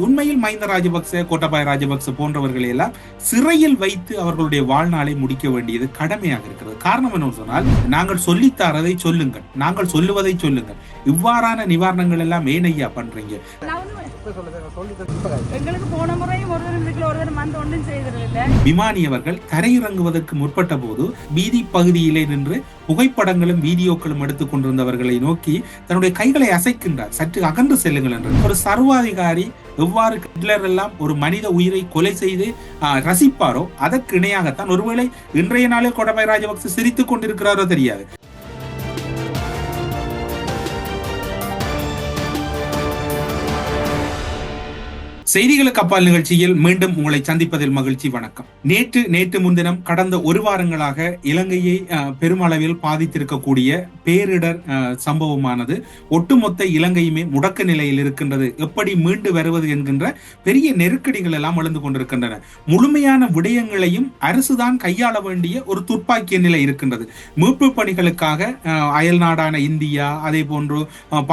O உண்மையில் மஹிந்த ராஜபக்ச கோட்டபாய ராஜபக்ச போன்றவர்களை எல்லாம் சிறையில் வைத்து அவர்களுடைய வாழ்நாளை முடிக்க வேண்டியது கடமையாக இருக்கிறது. காரணம் என்ன சொன்னால் நாங்கள் சொல்லித்தாரதை சொல்லுங்கள். நாங்கள் சொல்லுவதை சொல்லுங்கள். இவ்வாறான நிவாரணங்கள் எல்லாம் ஏன் ஐயா பண்றீங்க? விமானி அவர்கள் தரையிறங்குவதற்கு முற்பட்ட போது வீதி பகுதியிலே நின்று புகைப்படங்களும் வீடியோக்களும் எடுத்துக் கொண்டிருந்தவர்களை நோக்கி தன்னுடைய கைகளை அசைக்கின்றார். சற்று அகன்று செல்லுங்கள் என்று. ஒரு சர்வாதிகாரி எவ்வாறு ஹிட்லர் எல்லாம் ஒரு மனித உயிரை கொலை செய்து ரசிப்பாரோ? அதற்கு இணையாகத்தான் ஒருவேளை இன்றைய நாளில் கோடபாய ராஜபக்ச சிரித்துக் கொண்டிருக்கிறாரோ தெரியாது. செய்திகளுக்கு அப்பால் நிகழ்ச்சியில் மீண்டும் உங்களை சந்திப்பதில் மகிழ்ச்சி வணக்கம். நேற்று நேற்று முன்தினம் கடந்த ஒரு வாரங்களாக இலங்கையை பெருமளவில் பாதித்திருக்கக்கூடிய பேரிடர் சம்பவமானது ஒட்டுமொத்த இலங்கையுமே முடக்க நிலையில் இருக்கின்றது. எப்படி மீண்டு வருவது என்கின்ற பெரிய நெருக்கடிகள் எல்லாம் எழுந்து கொண்டிருக்கின்றன. முழுமையான விடயங்களையும் அரசுதான் கையாள வேண்டிய ஒரு துப்பாக்கிய நிலை இருக்கின்றது. மீட்பு பணிகளுக்காக அயல் நாடான இந்தியா அதே போன்று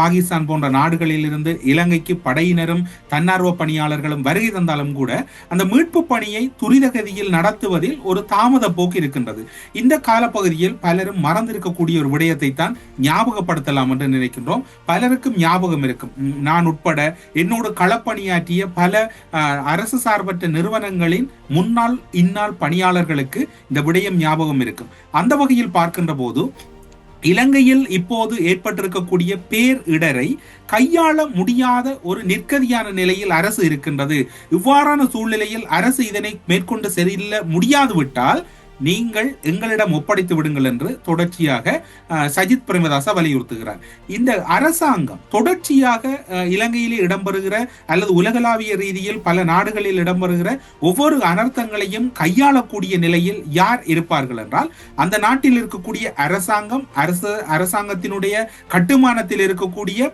பாகிஸ்தான் போன்ற நாடுகளில் இருந்து இலங்கைக்கு படையினரும் தன்னார்வ பணியாளர் பணியாளர்களும் வருகை தந்தாலும் கூட அந்த மீட்பு பணியை துரிதகதியில் நடத்துவதில் ஒரு தாமத போக்கு இருக்கின்றது. இந்த காலப்பகுதியில் பலரும் மறந்திருக்கக்கூடிய ஒரு விடயத்தை தான் ஞாபகப்படுத்தலாம் என்று நினைக்கின்றோம். பலருக்கும் ஞாபகம் இருக்கும். நான் உட்பட என்னோடு களப்பணியாற்றிய பல அரசு சார்பற்ற நிறுவனங்களின் முன்னாள் இந்நாள் பணியாளர்களுக்கு இந்த விடயம் ஞாபகம் இருக்கும். அந்த வகையில் பார்க்கின்ற போது இலங்கையில் இப்போது ஏற்பட்டிருக்கக்கூடிய பேர் இடரை கையாள முடியாத ஒரு நிற்கதியான நிலையில் அரசு இருக்கின்றது. இவ்வாறான சூழ்நிலையில் அரசு இதனை மேற்கொண்டு செல்ல முடியாது விட்டால் நீங்கள் எங்களிடம் ஒப்படைத்து விடுங்கள் என்று தொடர்ச்சியாக சஜித் பிரேமதாசா வலியுறுத்துகிறார். இந்த அரசாங்கம் தொடர்ச்சியாக இலங்கையிலே இடம்பெறுகிற அல்லது உலகளாவிய ரீதியில் பல நாடுகளில் இடம்பெறுகிற ஒவ்வொரு அனர்த்தங்களையும் கையாளக்கூடிய நிலையில் யார் இருப்பார்கள் என்றால் அந்த நாட்டில் இருக்கக்கூடிய அரசாங்கம் அரசு அரசாங்கத்தினுடைய கட்டுமானத்தில் இருக்கக்கூடிய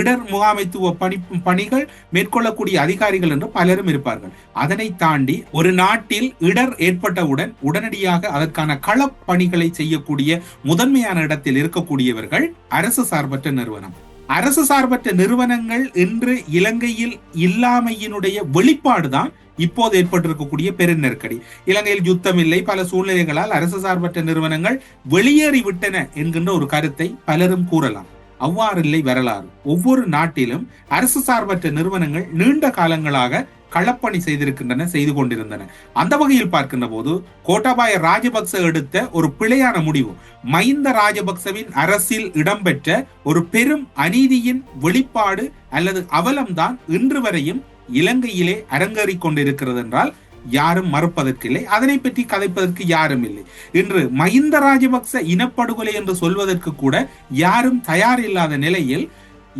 இடர் முகாமைத்துவ பணி பணிகள் மேற்கொள்ளக்கூடிய அதிகாரிகள் என்று பலரும் இருப்பார்கள். அதனை தாண்டி ஒரு நாட்டில் இடர் ஏற்பட்டவுடன் உடனடியாக அதற்கான களப்பணிகளை செய்யக்கூடிய முதன்மையான இடத்தில் இருக்கக்கூடியவர்கள் அரசு சார்பற்ற நிறுவனம். அரசு சார்பற்ற நிறுவனங்கள் இன்று இலங்கையில் இல்லாமையினுடைய வெளிப்பாடுதான் இப்போது ஏற்பட்டிருக்கக்கூடிய பெரு நெருக்கடி. இலங்கையில் யுத்தம் இல்லை பல சூழ்நிலைகளால் அரசு சார்பற்ற நிறுவனங்கள் வெளியேறிவிட்டன என்கின்ற ஒரு கருத்தை பலரும் கூறலாம். அவ்வாறில்லை வரலாறு. ஒவ்வொரு நாட்டிலும் அரசு சார்பற்ற நிறுவனங்கள் நீண்ட காலங்களாக களப்பணி செய்திருக்கின்றன செய்து கொண்டிருந்தன. அந்த வகையில் பார்க்கின்ற போது கோட்டாபாய ராஜபக்ச எடுத்த ஒரு பிழையான முடிவு மைந்த ராஜபக்சவின் அரசில் இடம்பெற்ற ஒரு பெரும் அநீதியின் வெளிப்பாடு அல்லது அவலம்தான் இன்று வரையும் இலங்கையிலே அரங்கேறிக் கொண்டிருக்கிறது என்றால் யாரும் மறுப்பதற்கில்லை. அதனை பற்றி கதைப்பதற்கு யாரும் இல்லை. இன்று மஹிந்த ராஜபக்ச இனப்படுகொலை என்று சொல்வதற்கு கூட யாரும் தயார் இல்லாத நிலையில்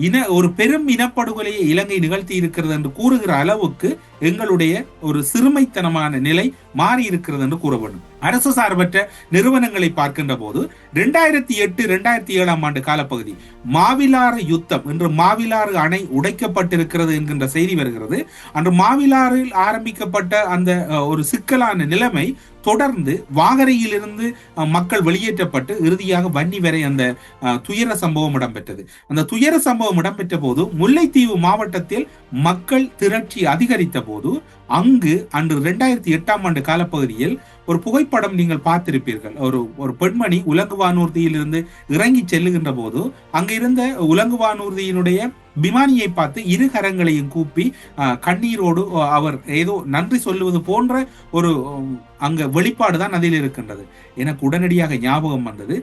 இன ஒரு பெரும் இனப்படுகொலையை இலங்கை நிகழ்த்தி இருக்கிறது என்று கூறுகிற அளவுக்கு எங்களுடைய ஒரு சிறுமைத்தனமான நிலை மாறி இருக்கிறது என்று கூற வேண்டும். அரசு சார்பற்ற நிறுவனங்களை பார்க்கின்ற போது ரெண்டாயிரத்தி எட்டு ரெண்டாயிரத்தி ஏழாம் ஆண்டு காலப்பகுதி மாவிலாறு யுத்தம் இன்று மாவிலாறு அணை உடைக்கப்பட்டிருக்கிறது என்கின்ற செய்தி வருகிறது. அன்று மாவிலாறில் ஆரம்பிக்கப்பட்ட அந்த ஒரு சிக்கலான நிலைமை தொடர்ந்து வாகரையிலிருந்து மக்கள் வெளியேற்றப்பட்டு இறுதியாக வன்னி வரை அந்த துயர சம்பவம் இடம்பெற்றது. அந்த துயர சம்பவம் இடம்பெற்ற போது முல்லைத்தீவு மாவட்டத்தில் மக்கள் திரட்சி அதிகரித்த போது அங்கு அன்று ரெண்டாயிரத்தி எட்டாம் ஆண்டு காலப்பகுதியில் ஒரு புகைப்படம் நீங்கள் பார்த்திருப்பீர்கள். ஒரு ஒரு பெண்மணி உலங்கு வானூர்தியிலிருந்து இறங்கி செல்லுகின்ற போது அங்கு இருந்த உலங்கு வானூர்தியினுடைய விமானியை பார்த்து இரு கரங்களையும் கூப்பி அஹ், கண்ணீரோடு அவர் ஏதோ நன்றி சொல்லுவது போன்ற ஒரு அங்க வெளிப்பாடு தான் அதில் இருக்கின்றது எனக்கு உடனடியாக ஞாபகம் வந்தது.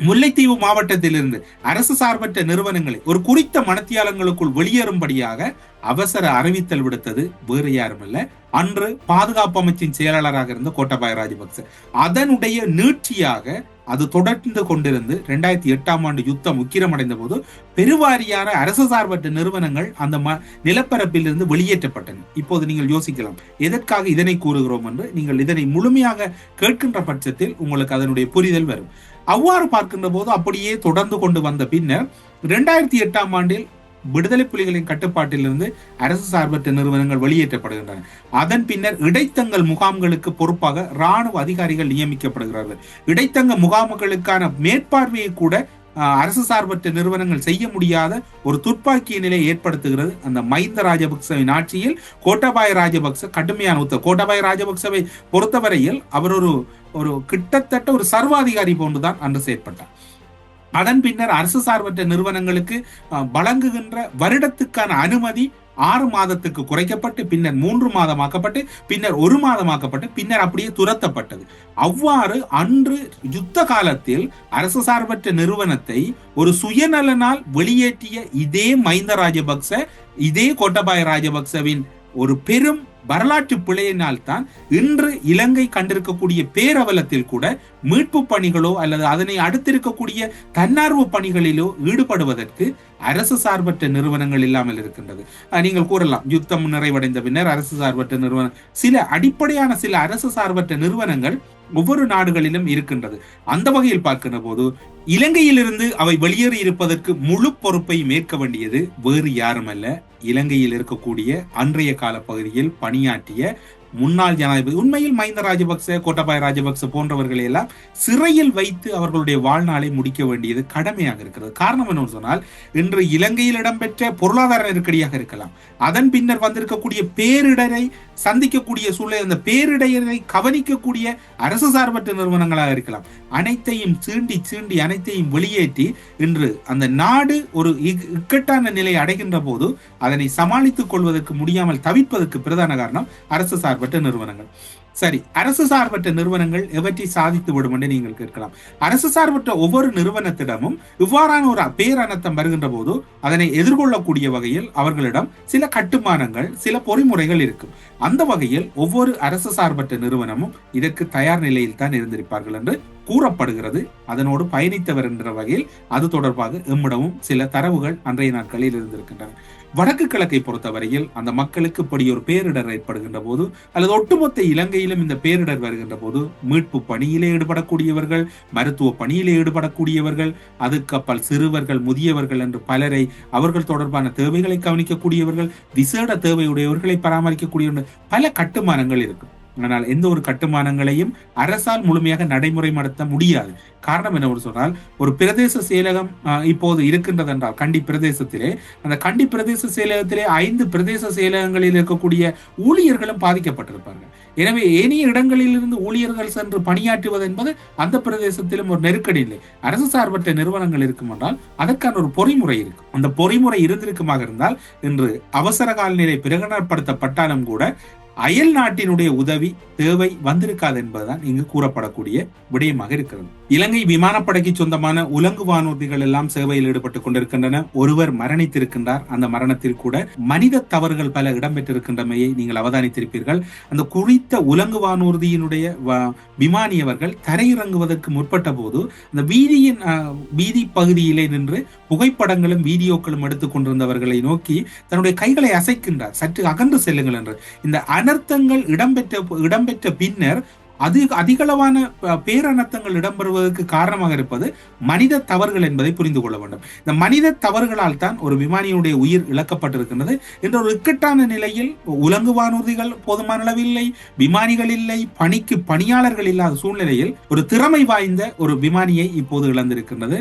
முல்லைத்தீவு மாவட்டத்திலிருந்து அரசு சார்பற்ற நிறுவனங்களை ஒரு குறித்த மனத்தியாளங்களுக்குள் வெளியேறும்படியாக அவசர அறிவித்தல் விடுத்தது. வேறு யாரும் அல்ல அன்று பாதுகாப்பு அமைச்சின் செயலாளராக இருந்த கோட்டபாய ராஜபக்ச. அதனுடைய நீட்சியாக அது தொடர்ந்து கொண்டிருந்து ரெண்டாயிரத்தி எட்டாம் ஆண்டு யுத்தம் உக்கிரமடைந்த போது பெருவாரியான அரசு சார்பற்ற நிறுவனங்கள் அந்த ம நிலப்பரப்பிலிருந்து வெளியேற்றப்பட்டன. இப்போது நீங்கள் யோசிக்கலாம் எதற்காக இதனை கூறுகிறோம் என்று நீங்கள் இதனை முழுமையாக கேட்கின்ற பட்சத்தில் உங்களுக்கு அதனுடைய புரிதல் வரும். அவ்வாறு பார்க்கின்ற போது அப்படியே தொடர்ந்து கொண்டு வந்த பின்னர் இரண்டாயிரத்தி எட்டாம் ஆண்டில் விடுதலை புலிகளின் கட்டுப்பாட்டிலிருந்து அரசு சார்பற்ற நிறுவனங்கள் வெளியேற்றப்படுகின்றன. அதன் பின்னர் இடைத்தங்கல் முகாம்களுக்கு பொறுப்பாக ராணுவ அதிகாரிகள் நியமிக்கப்படுகிறார்கள். இடைத்தங்க முகாம்களுக்கான மேற்பார்வையை கூட அரசு சார்பற்ற நிறுவனங்கள் செய்ய முடியாத ஒரு துப்பாக்கிய நிலை ஏற்படுத்துகிறது. அந்த மஹிந்த ராஜபக்சவின் ஆட்சியில் கோட்டாபாய ராஜபக்ச கடுமையான உத்தரவு கோட்டாபாய ராஜபக்சவை பொறுத்தவரையில் அவர் ஒரு ஒரு கிட்டத்தட்ட ஒரு சர்வாதிகாரி போன்றுதான் அன்று செயற்பட்டார். அதன் பின்னர் அரசு சார்பற்ற நிறுவனங்களுக்கு வழங்குகின்ற வருடத்துக்கான அனுமதி ஆறு மாதத்துக்கு குறைக்கப்பட்டு பின்னர் மூன்று மாதமாக்கப்பட்டு பின்னர் ஒரு மாதமாக்கப்பட்டு பின்னர் அப்படியே துரத்தப்பட்டது. அவ்வாறு அன்று யுத்த காலத்தில் அரசு சார்பற்ற நிறுவனத்தை ஒரு சுயநலனால் வெளியேற்றிய இதே மஹிந்த ராஜபக்ச இதே கோட்டபாய ராஜபக்சவின் ஒரு பெரும் வரலாற்று பிழையினால் தான் இன்று இலங்கை கண்டிருக்கக்கூடிய பேரவலத்தில் கூட மீட்பு பணிகளோ அல்லது அதனை அடுத்திருக்கக்கூடிய தன்னார்வ பணிகளிலோ ஈடுபடுவதற்கு அரசு சார்பற்ற நிறுவனங்கள் இல்லாமல் இருக்கின்றது. நீங்கள் கூறலாம் யுத்தம் நிறைவடைந்த பின்னர் அரசு சார்பற்ற நிறுவனம் சில அடிப்படையான சில அரசு சார்பற்ற நிறுவனங்கள் ஒவ்வொரு நாடுகளிலும் இருக்கின்றது. அந்த வகையில் பார்க்கின்ற போது இலங்கையிலிருந்து அவை வெளியேறி இருப்பதற்கு முழு பொறுப்பையும் மேற்க வேண்டியது வேறு யாரும் அல்ல இலங்கையில் இருக்கக்கூடிய அன்றைய கால பகுதியில் பணியாற்றிய முன்னாள் ஜனாதிபதி உண்மையில் மஹிந்த ராஜபக்ச கோட்டபாய ராஜபக்ச போன்றவர்களை எல்லாம் சிறையில் வைத்து அவர்களுடைய வாழ்நாளை முடிக்க வேண்டியது கடமையாக இருக்கிறது. காரணம் என்னன்னு சொன்னால் இன்று இலங்கையில் இடம்பெற்ற பொருளாதார நெருக்கடியாக இருக்கலாம். அதன் பின்னர் வந்திருக்கக்கூடிய பேரிடரை சந்திக்கக்கூடிய சூழ்நிலை அந்த பேரிடரை கவனிக்கக்கூடிய அரசு சார்பற்ற நிறுவனங்களாக இருக்கலாம். அனைத்தையும் சீண்டி சீண்டி அனைத்தையும் வெளியேற்றி இன்று அந்த நாடு ஒரு இக்- இக்கட்டான நிலை அடைகின்ற போது அதனை சமாளித்துக் கொள்வதற்கு முடியாமல் தவிர்ப்பதற்கு பிரதான காரணம் அரசு சார்பற்ற நிறுவனங்கள். சரி அரசு சார்பற்ற நிறுவனங்கள் எவற்றை சாதித்து விடும் என்று நீங்கள் கேட்கலாம். அரசு சார்பற்ற ஒவ்வொரு நிறுவனத்திடமும் இவ்வாறான ஒரு பேரணத்தம் வருகின்ற போது அதனை எதிர்கொள்ளக்கூடிய வகையில் அவர்களிடம் சில கட்டுமானங்கள் சில பொறிமுறைகள் இருக்கும். அந்த வகையில் ஒவ்வொரு அரசு சார்பற்ற நிறுவனமும் இதற்கு தயார் நிலையில் தான் இருந்திருப்பார்கள் என்று கூறப்படுகிறது. அதனோடு பயணித்தவர் என்ற வகையில் அது தொடர்பாக எம்மிடமும் சில தரவுகள் அன்றைய நாட்களில் இருந்திருக்கின்றன. வடக்கு கிழக்கை பொறுத்தவரையில் அந்த மக்களுக்கு இப்படி ஒரு பேரிடர் ஏற்படுகின்ற போது அல்லது ஒட்டுமொத்த இலங்கையிலும் இந்த பேரிடர் வருகின்ற போது மீட்பு பணியிலே ஈடுபடக்கூடியவர்கள் மருத்துவ பணியிலே ஈடுபடக்கூடியவர்கள் அதுக்கப்பால் சிறுவர்கள் முதியவர்கள் என்று பலரை அவர்கள் தொடர்பான தேவைகளை கவனிக்கக்கூடியவர்கள் விசேட தேவையுடையவர்களை பராமரிக்கக்கூடியவர்கள் பல கட்டுமானங்கள் இருக்கும் ஆனால் எந்த ஒரு கட்டுமானங்களையும் அரசால் முழுமையாக நடைமுறைப்படுத்த முடியாது. காரணம் என்னவென்று சொன்னால் ஒரு பிரதேச செயலகம் இப்போது இருக்கின்றது என்றால் கண்டி பிரதேசத்திலே அந்த கண்டி பிரதேச செயலகத்திலே ஐந்து பிரதேச செயலகங்களில் இருக்கக்கூடிய ஊழியர்களும் பாதிக்கப்பட்டிருப்பார்கள். எனவே ஏனைய இடங்களிலிருந்து ஊழியர்கள் சென்று பணியாற்றுவது என்பது அந்த பிரதேசத்திலும் ஒரு நெருக்கடி இல்லை. அரசு சார்பற்ற நிறுவனங்கள் இருக்கும் என்றால் அதற்கான ஒரு பொறிமுறை இருக்கும். அந்த பொறிமுறை இருந்திருக்குமாக இருந்தால் இன்று அவசர கால நிலை பிரகடனப்படுத்தப்பட்டாலும் கூட அயல் நாட்டினுடைய உதவி தேவை வந்திருக்காது என்பதுதான் இங்கு கூறப்படக்கூடிய விடயமாக இருக்கிறது. இலங்கை விமானப்படைக்கு சொந்தமான உலங்கு வானூர்திகள் எல்லாம் சேவையில் ஈடுபட்டுக் கொண்டிருக்கின்றன. ஒருவர் மரணித்திருக்கின்றார். அந்த மரணத்தில் கூட மனித தவறுகள் பல இடம்பெற்றிருக்கின்றமையை நீங்கள் அவதானித்திருப்பீர்கள். அந்த குறித்த உலங்கு வானூர்தியினுடைய விமானியவர்கள் தரையிறங்குவதற்கு முற்பட்ட போது அந்த வீதியின் வீதி பகுதியிலே நின்று புகைப்படங்களும் வீடியோக்களும் எடுத்துக் கொண்டிருந்தவர்களை நோக்கி தன்னுடைய கைகளை அசைக்கின்றார். சற்று அகன்று செல்லுங்கள் என்று. இந்த அனர்த்தங்கள் இடம்பெற்ற இடம்பெற்ற பின்னர் அதிக அதிகளவான ப- இடம்பெறுவதற்கு காரணமாக இருப்பது மனித தவறுகள் என்பதை புரிந்து கொள்ள வேண்டும். இந்த மனித தவறுகளால் தான் ஒரு விமானியுடைய உயிர் இழக்கப்பட்டிருக்கின்றது என்ற ஒரு இக்கட்டான நிலையில் உலங்கு வானூர்திகள் போதுமான அளவு இல்லை விமானிகள் இல்லை பணிக்கு பணியாளர்கள் இல்லாத சூழ்நிலையில் ஒரு திறமை வாய்ந்த ஒரு விமானியை இப்போது இழந்திருக்கின்றது.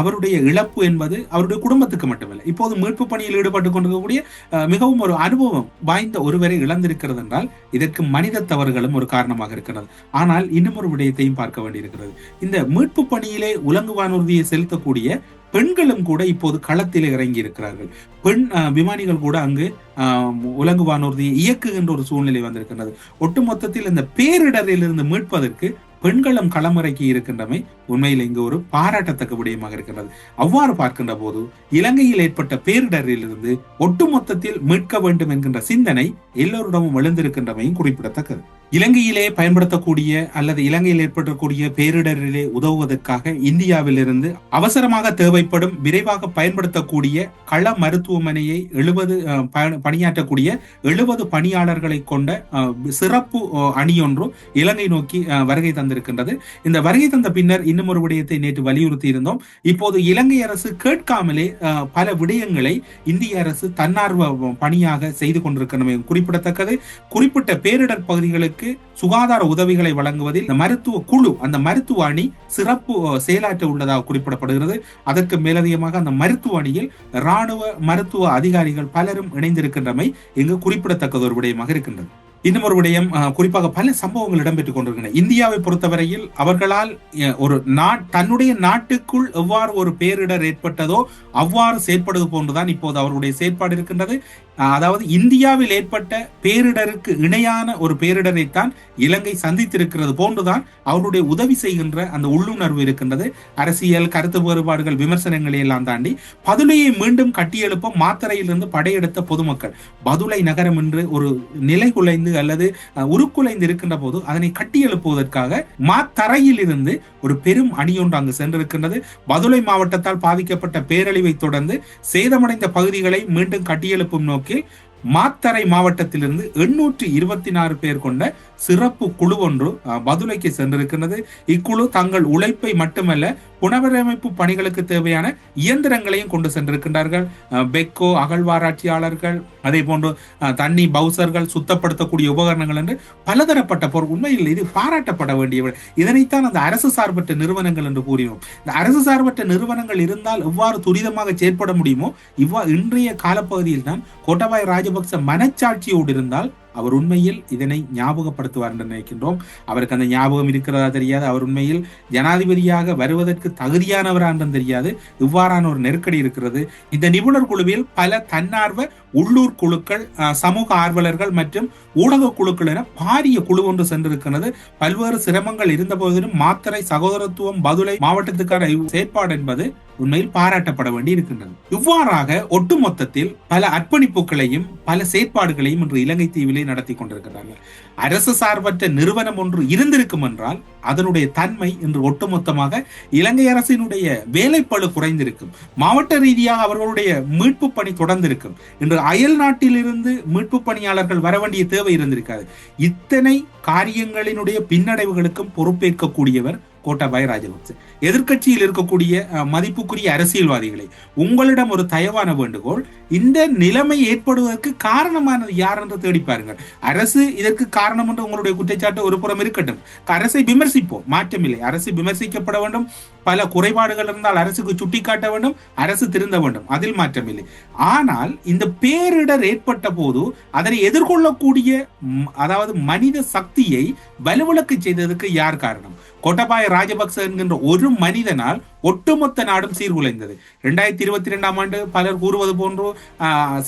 அவருடைய இழப்பு என்பது அவருடைய குடும்பத்துக்கு மட்டுமில்லை. இப்போது மீட்பு பணியில் ஈடுபட்டுக் கொண்டிருக்கக்கூடிய மிகவும் ஒரு அனுபவம் வாய்ந்த ஒருவரை இழந்திருக்கிறது என்றால் இதற்கு மனித தவறுகளும் ஒரு காரணமாக இருக்கிறது ஆனால் இன்னும் ஒரு விடயத்தையும் பார்க்க வேண்டியிருக்கிறது. இந்த மீட்பு பணியிலே உலங்கு வானூர்தியை செலுத்தக்கூடிய பெண்களும் கூட இப்போது களத்தில் இறங்கி இருக்கிறார்கள் பெண் விமானிகள் கூட அங்கு உலங்கு வானூர்தியை இயக்குகின்ற ஒரு சூழ்நிலை வந்திருக்கின்றது. ஒட்டுமொத்தத்தில் இந்த பேரிடரிலிருந்து மீட்பதற்கு பெண்களும் களமிறக்கி இருக்கின்றமை உண்மையில் இங்கு ஒரு பாராட்டத்தக்க விடயமாக இருக்கின்றது. அவ்வாறு பார்க்கின்ற போது இலங்கையில் ஏற்பட்ட பேரிடரிலிருந்து ஒட்டுமொத்தத்தில் மீட்க வேண்டும் என்கின்ற சிந்தனை எல்லோரிடமும் எழுந்திருக்கின்றமையும் குறிப்பிடத்தக்கது. இலங்கையிலே பயன்படுத்தக்கூடிய அல்லது இலங்கையில் ஏற்படக்கூடிய பேரிடரிலே உதவுவதற்காக இந்தியாவிலிருந்து அவசரமாக தேவைப்படும் விரைவாக பயன்படுத்தக்கூடிய கள மருத்துவமனையை எழுபது பணியாற்றக்கூடிய எழுபது பணியாளர்களை கொண்ட சிறப்பு அஹ், அணியொன்று இலங்கை நோக்கி வருகை வருகை வந்திருக்கின்றது. இந்த வருகை தந்த பின்னர் இன்னும் ஒரு விடயத்தை நேற்று வலியுறுத்தி இருந்தோம். இப்போது இலங்கை அரசு கேட்காமலே பல விடயங்களை இந்திய அரசு தன்னார்வ பணியாக செய்து கொண்டிருக்கிறது குறிப்பிடத்தக்கது. குறிப்பிட்ட பேரிடர் பகுதிகளுக்கு சுகாதார உதவிகளை வழங்குவதில் இந்த மருத்துவ குழு அந்த மருத்துவ அணி சிறப்பு செயலாற்ற உள்ளதாக குறிப்பிடப்படுகிறது. அதற்கு மேலதிகமாக அந்த மருத்துவ அணியில் ராணுவ மருத்துவ அதிகாரிகள் பலரும் இணைந்திருக்கின்றமை இங்கு குறிப்பிடத்தக்கது ஒரு விடயமாக இருக்கின்றது. இன்னும் ஒரு விடயம் அஹ், குறிப்பாக பல சம்பவங்கள் இடம்பெற்றுக் கொண்டிருக்கின்றன. இந்தியாவை பொறுத்தவரையில் அவர்களால் ஒரு நாட் தன்னுடைய நாட்டுக்குள் எவ்வாறு ஒரு பேரிடர் ஏற்பட்டதோ அவ்வாறு செயற்படுவது போன்றுதான் இப்போது அவருடைய செயற்பாடு இருக்கின்றது. அதாவது இந்தியாவில் ஏற்பட்ட பேரிடருக்கு இணையான ஒரு பேரிடரைத்தான் இலங்கை சந்தித்திருக்கிறது போன்றுதான் அவருடைய உதவி செய்கின்ற அந்த உள்ளுணர்வு இருக்கின்றது. அரசியல் கருத்து வேறுபாடுகள் விமர்சனங்களை எல்லாம் தாண்டி பதுளையை மீண்டும் கட்டியெழுப்ப மாத்தரையிலிருந்து படையெடுத்த பொதுமக்கள். பதுளை நகரம் என்று ஒரு நிலை குலைந்து அல்லது உருக்குலைந்து இருக்கின்ற போது அதனை கட்டியெழுப்புவதற்காக மாத்தரையில் இருந்து ஒரு பெரும் அணியொன்று அங்கு சென்றிருக்கின்றது. பதுளை மாவட்டத்தால் பாதிக்கப்பட்ட பேரழிவை தொடர்ந்து சேதமடைந்த பகுதிகளை மீண்டும் கட்டியெழுப்பும் நோக்கில் மாத்தரை மாவட்டத்திலிருந்து எண்ணூற்றி இருபத்தி நாலு பேர் கொண்ட சிறப்பு குழு ஒன்று பதுளைக்கு சென்றிருக்கின்றது. இக்குழு தங்கள் உழைப்பை மட்டுமல்ல புனரமைப்பு பணிகளுக்கு தேவையான இயந்திரங்களையும் கொண்டு சென்றிருக்கின்றார்கள். பெக்கோ அகழ்வாராய்ச்சியாளர்கள் அதே போன்று தண்ணி பவுசர்கள் சுத்தப்படுத்தக்கூடிய உபகரணங்கள் என்று பலதரப்பட்ட பொருள் உண்மையில் இது பாராட்டப்பட வேண்டிய இதனைத்தான் அந்த அரசு சார்பற்ற நிறுவனங்கள் என்று கூறினோம். இந்த அரசு சார்பற்ற நிறுவனங்கள் இருந்தால் எவ்வாறு துரிதமாக செயற்பட முடியுமோ இவ்வா இன்றைய காலப்பகுதியில் தான் கோட்டபாய் ராஜபக்ச மனச்சாட்சியோடு இருந்தால் அவர் உண்மையில் இதனை ஞாபகப்படுத்துவார் என்று நினைக்கின்றோம். அவருக்கு அந்த ஞாபகம் இருக்கிறதா தெரியாது. அவர் உண்மையில் ஜனாதிபதியாக வருவதற்கு தகுதியானவரா என்றும் தெரியாது. இவ்வாறான ஒரு நெருக்கடி இருக்கிறது. இந்த நிபுணர் குழுவில் பல தன்னார்வ உள்ளூர் குழுக்கள் சமூக ஆர்வலர்கள் மற்றும் ஊடக குழுக்கள் என பாரிய குழு ஒன்று சென்றிருக்கிறது. பல்வேறு சிரமங்கள் இருந்த போதிலும் மாத்தரை சகோதரத்துவம் பதுளை மாவட்டத்துக்கான செயற்பாடு என்பது உண்மையில் பாராட்டப்பட வேண்டி இருக்கின்றது இவ்வாறாக ஒட்டுமொத்தத்தில் பல அர்ப்பணிப்புகளையும் பல செயற்பாடுகளையும் இன்று இலங்கை தீவிலே நடத்தி கொண்டிருக்கிறார்கள். அரசு சார்பற்ற நிறுவனம் ஒன்று இருந்திருக்கும் என்றால் அதனுடைய தன்மை இன்று ஒட்டுமொத்தமாக இலங்கை அரசினுடைய வேலைப்பளு குறைந்திருக்கும். மாவட்ட ரீதியாக அவர்களுடைய மீட்பு பணி தொடர்ந்திருக்கும். இன்று அயல் நாட்டிலிருந்து மீட்பு பணியாளர்கள் வர வேண்டிய தேவை இருந்திருக்காது. இத்தனை காரியங்களினுடைய பின்னடைவுகளுக்கும் பொறுப்பேற்கக்கூடியவர் கோட்டாபாய் ராஜபக்ச எதிர்கட்சியில் இருக்கக்கூடிய மதிப்புக்குரிய அரசியல்வாதிகளை உங்களிடம் ஒரு தயவான வேண்டுகோள் இந்த நிலைமை ஏற்படுவதற்கு காரணமானது யார் என்று தேடி பாருங்கள். அரசு இதற்கு காரணம் என்று உங்களுடைய குற்றச்சாட்டு ஒரு புறம் இருக்கட்டும். அரசை விமர்சிப்போம். மாற்றமில்லை. அரசு விமர்சிக்கப்பட வேண்டும். பல குறைபாடுகள் இருந்தால் அரசுக்கு சுட்டிக்காட்ட வேண்டும். அரசு திருந்த வேண்டும். அதில் மாற்றமில்லை. ஆனால் இந்த பேரிடர் ஏற்பட்ட போது அதனை எதிர்கொள்ளக்கூடிய அதாவது மனித சக்தியை வலுவிளக்கு செய்ததுக்கு யார் காரணம்? கோட்டபாய ராஜபக்ச என்கின்ற ஒரு மனிதனால் ஒட்டுமொத்த நாடும் சீர்குலைந்தது. இரண்டாயிரத்தி இருபத்தி இரண்டாம் ஆண்டு பலர் கூறுவது போன்று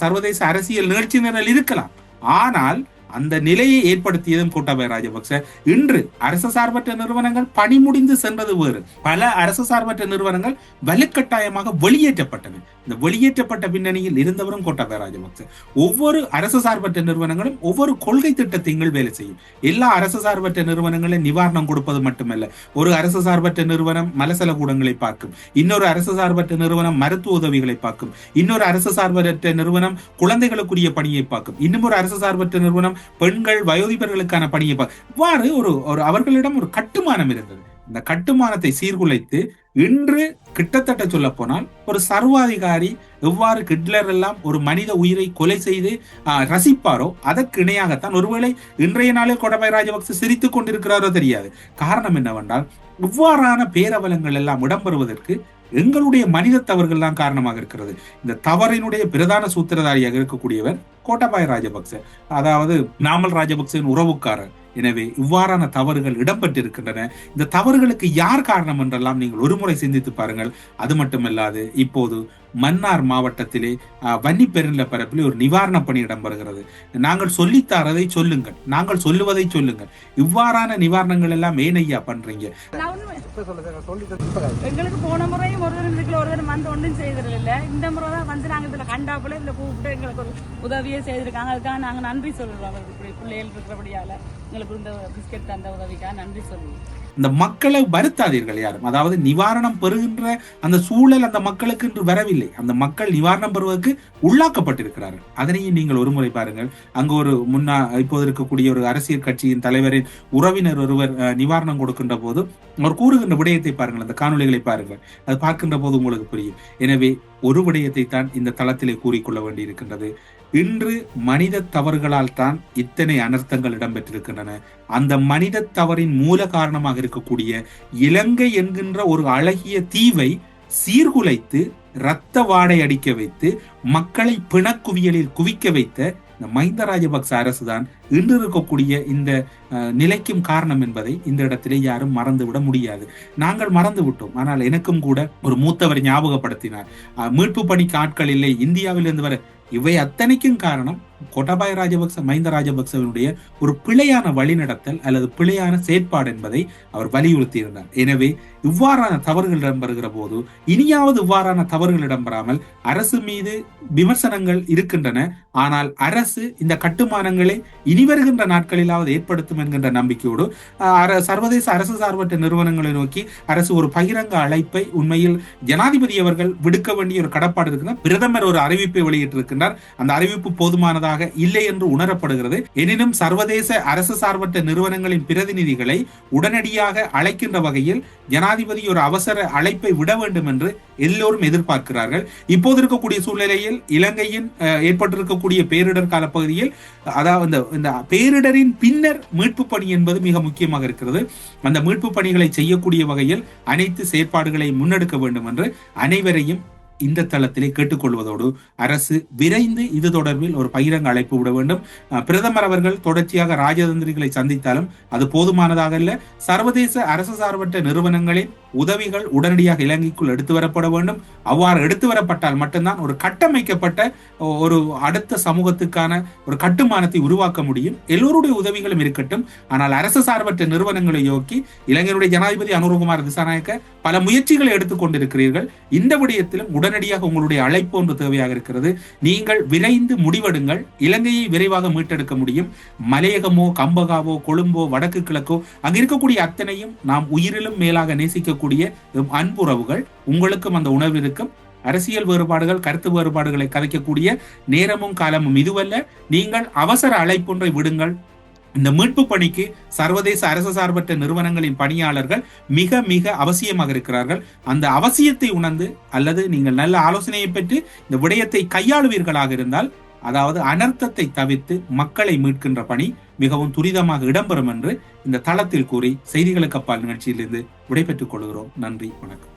சர்வதேச அரசியல் நிகழ்ச்சி நிரல் இருக்கலாம். ஆனால் அந்த நிலையை ஏற்படுத்தியதும் கோட்டாபய ராஜபக்ச. இன்று அரசு சார்பற்ற நிறுவனங்கள் பணி முடிந்து சென்றது வேறு. பல அரசு சார்பற்ற நிறுவனங்கள் வலுக்கட்டாயமாக வெளியேற்றப்பட்டன. இந்த வெளியேற்றப்பட்ட பின்னணியில் இருந்தவரும் கோட்டாபய ராஜபக்ச. ஒவ்வொரு அரசு சார்பற்ற நிறுவனங்களும் ஒவ்வொரு கொள்கை திட்டத்தையும் வேலை செய்யும். எல்லா அரசு சார்பற்ற நிறுவனங்களும் நிவாரணம் கொடுப்பது மட்டுமல்ல. ஒரு அரசு சார்பற்ற நிறுவனம் மலசல கூடங்களை பார்க்கும். இன்னொரு அரசு சார்பற்ற நிறுவனம் மருத்துவ உதவிகளை பார்க்கும். இன்னொரு அரசு சார்பற்ற நிறுவனம் குழந்தைகளுக்குரிய பணியை பார்க்கும். இன்னும் ஒரு அரசு சார்பற்ற நிறுவனம் பெண்கள் வயோதிபர்களுக்கான பணியை இவ்வாறு ஒரு ஒரு அவர்களிடம் ஒரு கட்டுமானம் இருந்தது. இந்த கட்டுமானத்தை சீர்குலைத்து இன்று கிட்டத்தட்ட சொல்ல போனால் ஒரு சர்வாதிகாரி எவ்வாறு ஹிட்லர் எல்லாம் ஒரு மனித உயிரை கொலை செய்து ஆஹ், ரசிப்பாரோ அதற்கு இணையாகத்தான் ஒருவேளை இன்றைய நாளில் கொடபாய் ராஜபக்ச சிரித்துக் கொண்டிருக்கிறாரோ தெரியாது. காரணம் என்னவென்றால் இவ்வாறான பேரவலங்கள் எல்லாம் இடம்பெறுவதற்கு எங்களுடைய மனித தவறுகள் தான் காரணமாக இருக்கிறது. இந்த தவறினுடைய பிரதான சூத்திரதாரியாக இருக்கக்கூடியவர் கோட்டாபாய ராஜபக்ச. அதாவது நாமல் ராஜபக்சவின் உறவுக்காரர். எனவே இவ்வாறான தவறுகள் இடம்பெற்றிருக்கின்றன. இந்த தவறுகளுக்கு யார் காரணம் என்றெல்லாம் நீங்கள் ஒருமுறை சிந்தித்து பாருங்கள். அது மட்டுமல்லாது இப்போது மன்னார் மாவட்டத்திலே வன்னி பெருநில பரப்பில் ஒரு நிவாரண பணி இடம்பெறுகிறது. நாங்கள் சொல்லித்தாரதை சொல்லுங்கள். நாங்கள் சொல்லுவதை சொல்லுங்கள். இவ்வாறான நிவாரணங்கள் எல்லாம் ஏன் ஐயா பண்றீங்க? எங்களுக்கு போன முறையும் ஒருவர் இதுக்குள்ள ஒருவர் வந்து ஒன்றும் செய்திடல இந்த முறை தான் வந்து நாங்கள் இதில் கண்டாப்புல இதில் கூப்பிட்டு எங்களுக்கு ஒரு உதவியே செய்திருக்காங்க. அதுக்காக நாங்கள் நன்றி சொல்லுறோம் அவருக்கு பிள்ளைகள் இருக்கிறபடியால. எங்களுக்கு இந்த பிஸ்கெட் தந்த உதவிக்காக நன்றி சொல்லுவோம் மக்களை வருத்தாதீர்கள் யாரும். அதாவது நிவாரணம் பெறுகின்ற அந்த சூழல் அந்த மக்களுக்கு இன்று வரவில்லை. அந்த மக்கள் நிவாரணம் பெறுவதற்கு உள்ளாக்கப்பட்டிருக்கிறார்கள். அதனையும் நீங்கள் ஒருமுறை பாருங்கள். அங்கு ஒரு முன்னா இப்போது இருக்கக்கூடிய ஒரு அரசியல் கட்சியின் தலைவரின் உறவினர் ஒருவர் அஹ், நிவாரணம் கொடுக்கின்ற போது அவர் கூறுகின்ற விடயத்தை பாருங்கள். அந்த காணொளிகளை பாருங்கள். அது பார்க்கின்ற போது உங்களுக்கு புரியும். எனவே ஒரு விடயத்தை தான் இந்த தளத்திலே கூறிக்கொள்ள வேண்டியிருக்கின்றது. இன்று மனித தவறுகளால் தான் இத்தனை அனர்த்தங்கள் இடம்பெற்றிருக்கின்றன. அந்த மனித தவறின் மூல காரணமாக இருக்கக்கூடிய இலங்கை என்கின்ற ஒரு அழகிய தீவை சீர்குலைத்து இரத்த வாடை அடிக்க வைத்து மக்களை பிணக்குவியலில் குவிக்க வைத்த இந்த மஹிந்த ராஜபக்ச அரசுதான் இன்று இருக்கக்கூடிய இந்த நிலைக்கும் காரணம் என்பதை இந்த இடத்திலே யாரும் மறந்துவிட முடியாது. நாங்கள் மறந்து விட்டோம் ஆனால் எனக்கும் கூட ஒரு மூத்தவர் ஞாபகப்படுத்தினார். மீட்பு பணிக்கு ஆட்கள் இல்லை. இந்தியாவிலிருந்து வர இவை அத்தனைக்கும் காரணம் கோட்டாபாய ராஜபக்ச மஹிந்த ராஜபக்சவினுடைய ஒரு பிழையான வழிநடத்தல் அல்லது பிழையான செயற்பாடு என்பதை அவர் வலியுறுத்தி இருந்தார் எனவே இவ்வாறான தவறுகள் இடம்பெறுகிற போது இனியாவது இவ்வாறான தவறுகள் இடம்பெறாமல் அரசு மீது விமர்சனங்கள் இருக்கின்றன. ஆனால் அரசு இந்த கட்டுமானங்களை இனி வருகின்ற நாட்களிலாவது ஏற்படுத்தும் என்கின்ற நம்பிக்கையோடு சர்வதேச அரசு சார்பற்ற நிறுவனங்களை நோக்கி அரசு ஒரு பகிரங்க அழைப்பை உண்மையில் ஜனாதிபதி அவர்கள் விடுக்க வேண்டிய ஒரு கடப்பாடு இருக்கிறார் பிரதமர் ஒரு அறிவிப்பை வெளியிட்டிருக்கின்றார். அந்த அறிவிப்பு போதுமானதாக இல்லை என்று உணரப்படுகிறது. எனினும் சர்வதேச அரசு சார்பற்ற நிறுவனங்களின் பிரதிநிதிகளை உடனடியாக அழைக்கின்ற வகையில் ஜனாதிபதி ஒரு அவசர அழைப்பை விட வேண்டும் என்று எல்லோரும் எதிர்பார்க்கிறார்கள். இப்போது இருக்கக்கூடிய சூழ்நிலையில் இலங்கையின் ஏற்பட்டிருக்கக்கூடிய பேரிடர் கால பகுதியில் அதாவது இந்த பேரிடரின் பின்னர் மீட்பு பணி என்பது மிக முக்கியமாக இருக்கிறது. அந்த மீட்பு பணிகளை செய்யக்கூடிய வகையில் அனைத்து செயற்பாடுகளை முன்னெடுக்க வேண்டும் என்று அனைவரையும் இந்த தளத்திலே கேட்டுக்கொள்வதோடு அரசு விரைந்து இது தொடர்பில் ஒரு பகிரங்க அழைப்பு விட வேண்டும். பிரதமர் அவர்கள் தொடர்ச்சியாக ராஜதந்திரிகளை சந்தித்தாலும் அது போதுமானதாக அல்ல சர்வதேச அரசு சார்பற்ற நிறுவனங்களின் உதவிகள் உடனடியாக இலங்கைக்குள் எடுத்து வரப்பட வேண்டும். அவ்வாறு எடுத்து வரப்பட்டால் மட்டும்தான் ஒரு கட்டமைக்கப்பட்ட ஒரு அடுத்த சமூகத்துக்கான ஒரு கட்டுமானத்தை உருவாக்க முடியும். எல்லோருடைய உதவிகளும் இருக்கட்டும். ஆனால் அரசு சார்பற்ற நிறுவனங்களை நோக்கி இலங்கையுடைய ஜனாதிபதி அனுரகுமார் திசாநாயக்க பல முயற்சிகளை எடுத்துக்கொண்டிருக்கிறீர்கள். இந்த விடயத்திலும் உடனடியாக உங்களுடைய அழைப்பு ஒன்று தேவையாக இருக்கிறது. நீங்கள் விரைந்து முடிவெடுங்கள். இலங்கையை விரைவாக மீட்டெடுக்க முடியும். மலையகமோ கம்பகாவோ கொழும்போ வடக்கு கிழக்கோ அங்கு இருக்கக்கூடிய அத்தனையும் நாம் உயிரிலும் மேலாக நேசிக்கக்கூடிய அன்புறவுகள் உங்களுக்கும் அந்த உணர்வு இருக்கும். அரசியல் வேறுபாடுகள் கருத்து வேறுபாடுகளை கதைக்கக்கூடிய நேரமும் காலமும் இதுவல்ல. நீங்கள் அவசர அழைப்பொன்றை விடுங்கள். இந்த மீட்பு பணிக்கு சர்வதேச அரசு சார்பற்ற நிறுவனங்களின் பணியாளர்கள் மிக மிக அவசியமாக இருக்கிறார்கள். அந்த அவசியத்தை உணர்ந்து அல்லது நீங்கள் நல்ல ஆலோசனையை பெற்று இந்த விடயத்தை கையாளுவீர்களாக இருந்தால் அதாவது அனர்த்தத்தை தவிர்த்து மக்களை மீட்கின்ற பணி மிகவும் துரிதமாக இடம்பெறும் என்று இந்த தளத்தில் கூறி செய்திகளுக்கு அப்பால் நிகழ்ச்சியிலிருந்து விடைபெற்றுக் கொள்கிறோம். நன்றி வணக்கம்.